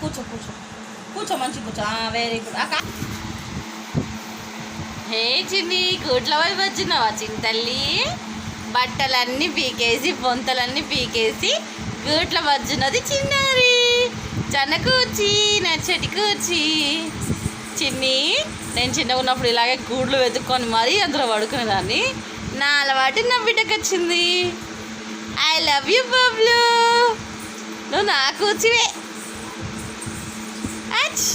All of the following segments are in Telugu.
కూర్చో కూర్చో. కూర్చో మంచి కూర్చో. వెరీ గుడ్ అక్క. హే చిన్ని గుడ్ల వైపు వచ్చినావా చింతల్లి? బట్టలన్నీ పీకేసి బొంతలన్నీ పీకేసి గూట్ల వచ్చినది చిన్నారి. చన్న కూర్చి నచ్చటి కూర్చి. చిన్ని నేను చిన్నగా ఉన్నప్పుడు ఇలాగే గూడ్లు వెతుక్కొని మరీ అందులో పడుకునేదాన్ని నా అలవాటు నా బిడ్డకు వచ్చింది ఐ లవ్ యూ బబ్లు నువ్వు నా కూర్చివే అచ్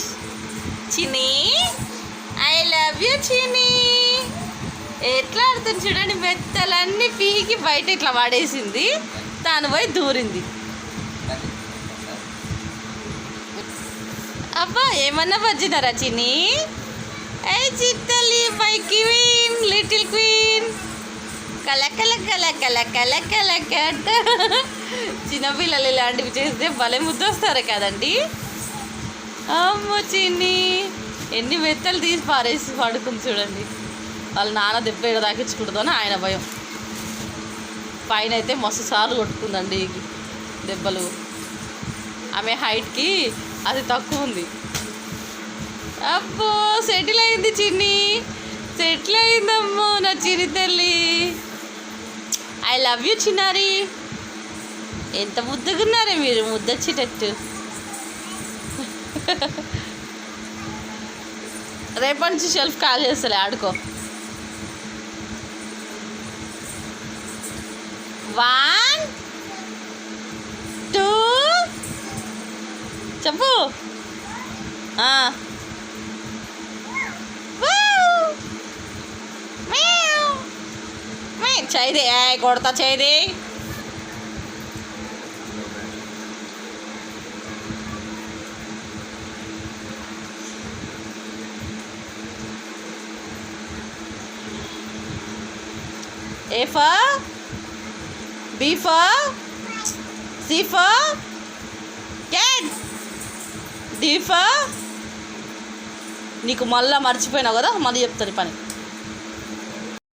ఐ లవ్ యూ చినీ ఎట్లా ఆడుతుంది చూడండి మెత్తలన్నీ పీకి బయట ఇట్లా పడేసింది. తాను పోయి దూరింది. అబ్బా ఏమన్నా వచ్చినారా చిని ఏ చిత్తలి మై క్వీన్ లిటిల్ క్వీన్ కల కల కల కల కల చిన్నపిల్లలు ఇలాంటివి చేస్తే భలే ముద్దొస్తారు కదండి అమ్మో చిన్ని ఎన్ని మెత్తలు తీసి పారేసి పడుకుని చూడండి వాళ్ళ నాన్న దెబ్బ ఏడ అని ఆయన భయం పైన అయితే మస్తు సార్లు కొట్టుకుందండి దెబ్బలు ఆమె హైట్కి అది తక్కువ ఉంది అబ్బో సెటిల్ అయింది చిన్ని సెటిల్ అయిందమ్మో నా చిరి తల్లి ఐ లవ్ యూ చిన్నారి ఎంత ముద్దగున్నారే మీరు ముద్దొచ్చేటట్టు రేపటి నుంచి షెల్ఫ్ కాల్ చేస్తలే ఆడుకో. వన్ టూ చెప్పు. చేయది ఏ కొడతా చేయది ఏఫ బీఫ B for C నీకు మళ్ళా మర్చిపోయినావు కదా మళ్ళీ చెప్తాను పని.